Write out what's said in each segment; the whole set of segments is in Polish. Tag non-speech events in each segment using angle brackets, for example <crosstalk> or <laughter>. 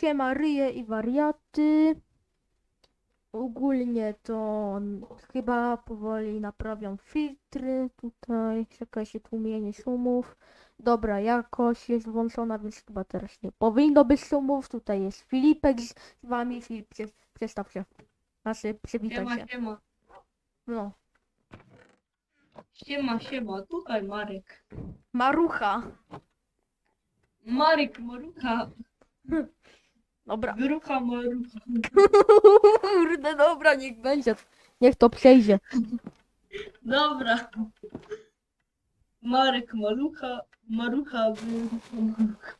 siema ryje i wariaty. Ogólnie to chyba powoli naprawiam filtry tutaj, czeka się tłumienie szumów. Dobra, jakość jest włączona, więc chyba teraz nie powinno być szumów. Tutaj jest Filipek z wami. Filip, prze- przestaw się. Znaczy, przywitaj się. Siema, siema. No. Siema, siema. Tutaj Marek. Marucha. Marek, Marucha. <laughs> Dobra. Grucha, Marucha. <laughs> Kurde, dobra, niech będzie. Niech to przejdzie. Dobra. Marek, Marucha. Marucha, Grucha, Marucha.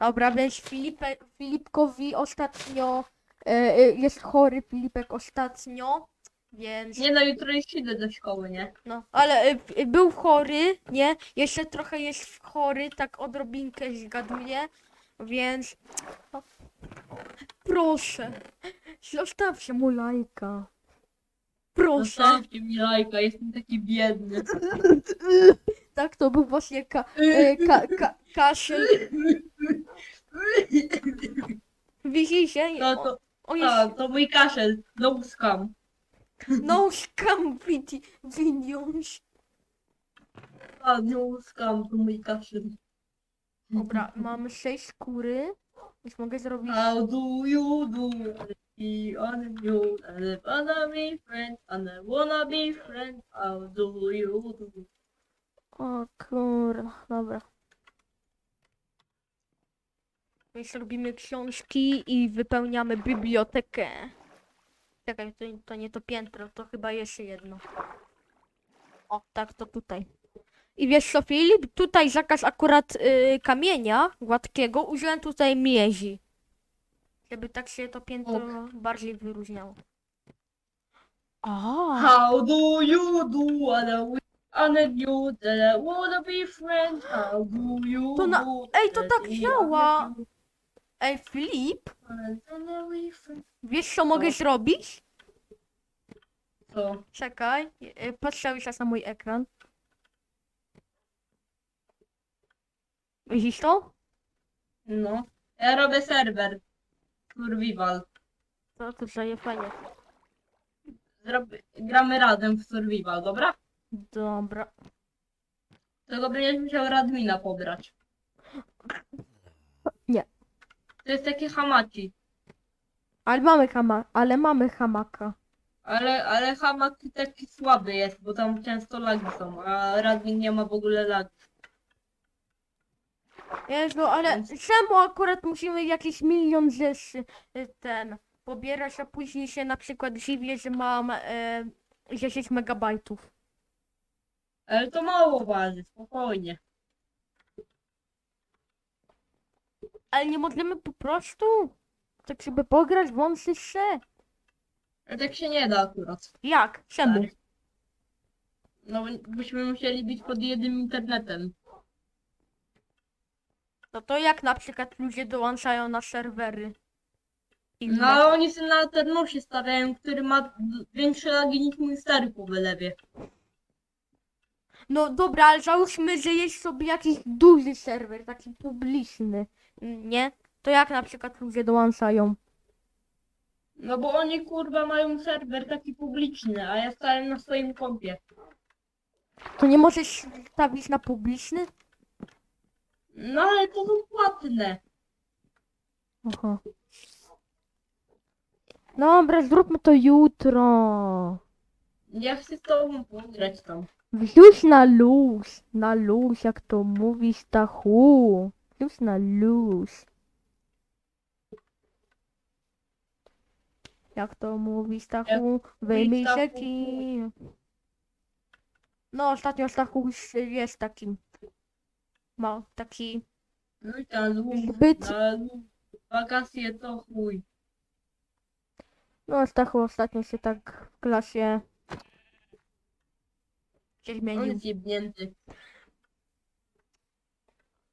Dobra, więc Filipe, Filipkowi ostatnio e, e, jest chory Filipek ostatnio, więc Nie no, jutro już idę do szkoły, nie? no, ale e, był chory, nie? Jeszcze trochę jest chory, tak odrobinkę zgaduję, więc proszę, zostawcie mu lajka. Proszę. Zostawcie mi lajka, jestem taki biedny. Tak, to był właśnie ka, e, ka, ka, kaszel. Widzicie? No to, On jest... a, to mój kaszel. No skam. No scam video, videos. A, no skam, to mój kaszel. Dobra, mamy sześć skóry. Już mogę zrobić. How do you do? I on you and I wanna be friends and I wanna be friends. How do you do? O kurwa, dobra. Więc robimy książki i wypełniamy bibliotekę. Czekaj, to, to nie to piętro, to chyba jeszcze jedno. O, tak, to tutaj. I wiesz co, Filip? Tutaj zakaz akurat y, kamienia gładkiego użyłem tutaj miedzi. Żeby tak się to piętro bardziej wyróżniało. A. How do you do? Wi- and I knew that I wanna be friends. How do you To na- do? Ej, to that tak działa. wanna be Ej, Filip, friends and I be friends? wiesz co mogę zrobić? Co? Czekaj, y, patrz cały czas na mój ekran. Widzisz to? No. Ja robię serwer. Survival. To tutaj fajnie. Zrob... Gramy razem w survival, dobra? Dobra. Tylko będziesz musiał Radmina pobrać. Nie. To jest takie hamaci. Ale mamy hama, ale mamy hamaka. Ale, ale hamak taki słaby jest, bo tam często lagi są, a Radmin nie ma w ogóle lagi. Jezu, ale czemu akurat musimy jakiś milion rzeczy y, ten pobierać, a później się na przykład dziwię, że mam e, 10 megabajtów. Ale to mało waży, spokojnie. Ale nie możemy po prostu tak żeby pograć, włączyć się. Ale tak się nie da akurat. Jak? Czemu? Stary. No byśmy musieli być pod jednym internetem. No to jak na przykład ludzie dołączają na serwery? Inne. No oni sobie na Ternosie stawiają, który ma większe lagi niż mój stary po wylewie. No dobra, ale załóżmy, że jest sobie jakiś duży serwer, taki publiczny, nie? To jak na przykład ludzie dołączają? No bo oni kurwa mają serwer taki publiczny, a ja stałem na swoim kompie. To nie możesz stawić na publiczny? No ale to są płatne. Aha. Dobra, zróbmy to jutro. Ja chcę z tobą pograć tam. Wrzuć na luz, na luz, jak to mówi Stachu. Wrzuć na luz. Jak to mówi Stachu, wyjmij Stachu. się ki. No, ostatnio Stachu jest takim. Ma taki No i ta zbyt. na. Wakacje to chuj. No, Stachu ostatnio się tak w klasie. się On zmienił. jest jebnięty.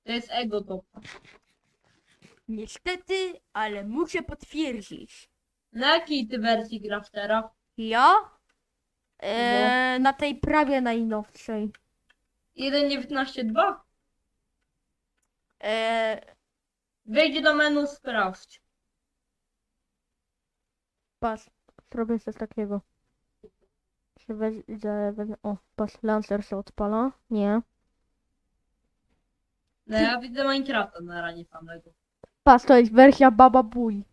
To jest ego top. Niestety, ale muszę potwierdzić. Na jakiej ty wersji grasz teraz? Ja? Eee, na tej prawie Wejdź do menu, sprawdź. Patrz, zrobię coś takiego. Czy wezmę, o, patrz, Lancer się odpala. Nie. No ja widzę Minecrafta na ranie samego. Patrz, to jest wersja Baba Booey.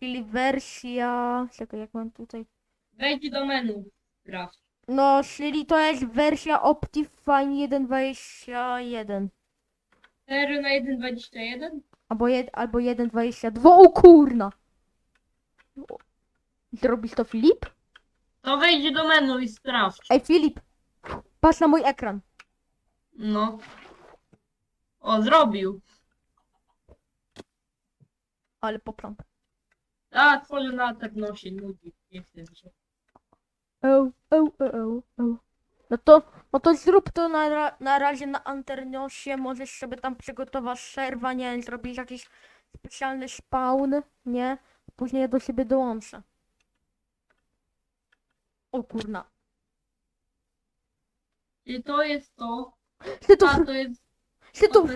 Czyli wersja... Czekaj, jak mam tutaj... Wejdź do menu, sprawdź. No, czyli to jest wersja Optifine 1.21. 4 na 1.21? Albo, jed, albo 1.22. O kurna! Zrobisz to, Filip? To wejdź do menu i sprawdź. Ej, Filip! Patrz na mój ekran. No. O, zrobił. Ale poprąd. A, tworzy latar nosi, nudzi. Nie chcę się. Eł, eł, eł, eł. No to, no to zrób to na, na razie na Anternosie, możesz sobie tam przygotować serwa, nie wiem, zrobić jakiś specjalny spawn, nie? Później ja do siebie dołączę. O kurna. I to jest to. Czy to, A, to jest czy to,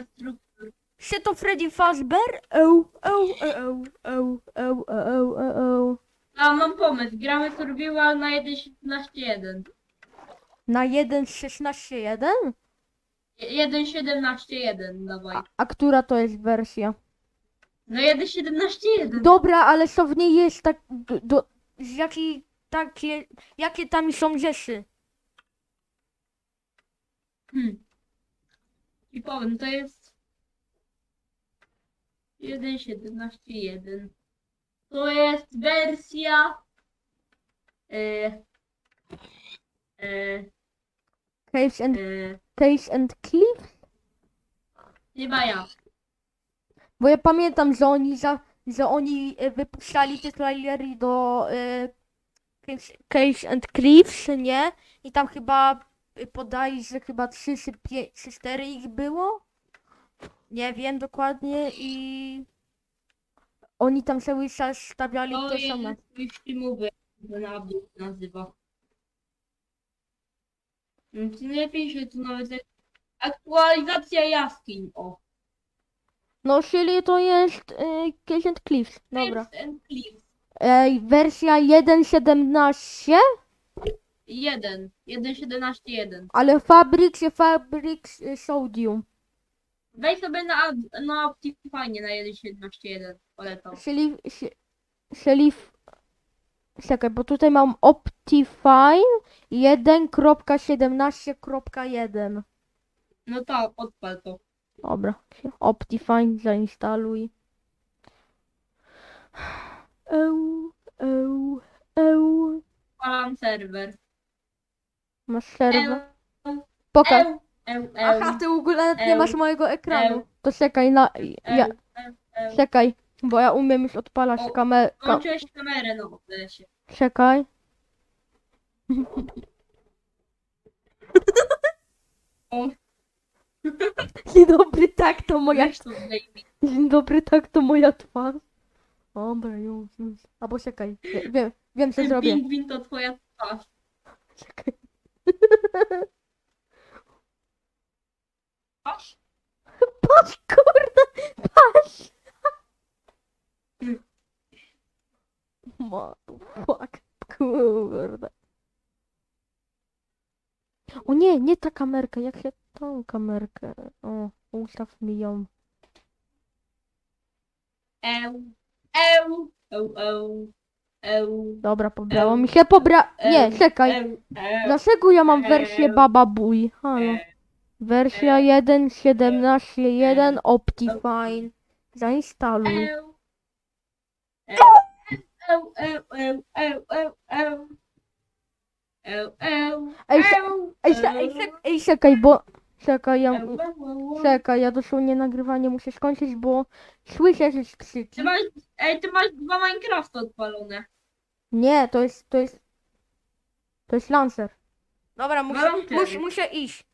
czy to Freddy Fazbear? Eł, eł, eł, eł, eł, eł, eł, eł. A, mam pomysł. Gramy survival na 1.17.1. Na 1.16.1? 1.17.1 dawaj. A, a która to jest wersja? No 1.17.1. Dobra, ale co w niej jest tak, do, do, z jakiej, takie, jakie tam są rzeczy? Hmm. I powiem, to jest 1.17.1. To jest wersja e, e, Caves and, e, Caves and Cliff? chyba ja. Bo ja pamiętam, że oni, za, że oni e, wypuszczali te trailery do e, Caves, Caves and Cliffs, nie? I tam chyba e, podali, że chyba 3 czy 5 czy 4 ich było? Nie wiem dokładnie i oni tam cały czas stawiali To to same. jest mój filmowy, na nazywa. Więc lepiej się tu nawet jak- aktualizacja jaskiń, o. No, czyli to jest y, Caves and Cliffs. Dobra. Caves and Cliffs. Ej, wersja 1.17, 1, 1.17.1. ale Fabrics i Fabrics y, Sodium. Wejdź sobie na, Ad- na Optifine na 1.17.1. Polecam. Czyli, si- czyli, f- czekaj, bo tutaj mam Optifine 1.17.1. No to, odpal to. Dobra, Optifine zainstaluj. Eł, eł, eł. Odpalam serwer. Masz serwer? Pokaż. eł, eł, eł, Aha, ty w ogóle nawet nie masz mojego ekranu. To czekaj, na, ja, czekaj, bo ja umiem już odpalać O, kamerę. Ka Włączyłeś kamerę, no się. czekaj. O. <laughs> Dzień dobry, tak to moja Weź to zdejmij. Dzień dobry, tak to moja twarz. Dobra, już, już. Albo czekaj, wie- wiem, wiem co Ten zrobię. pingwin to twoja twarz. Czekaj. Twarz? <laughs> Patrz, kurde, patrz. Fuck, kurde. O nie, nie ta kamerka, jak się tą kamerkę. O, ustaw mi ją. Eł, eł, eł, eł, eł. Dobra, pobrało mi się, pobra... Nie, czekaj. Eł, eł, Dlaczego ja mam wersję Baba Bój? Halo. Wersja 1.17.1 Optifine. Zainstaluj. Eł. Eł, eł, eł, eł, eł, eł. Eł, eł, Ej, se- eł, Ej, se- ej, se- ej, czekaj, bo... Czekaj, ja... eł, eł, eł. Czekaj, ja dosłownie nagrywanie muszę skończyć, bo słyszę, że krzyki. Ty masz, ej, ty masz dwa Minecrafty odpalone. Nie, to jest, to jest... To jest Lancer. Dobra, muszę- mus- muszę iść.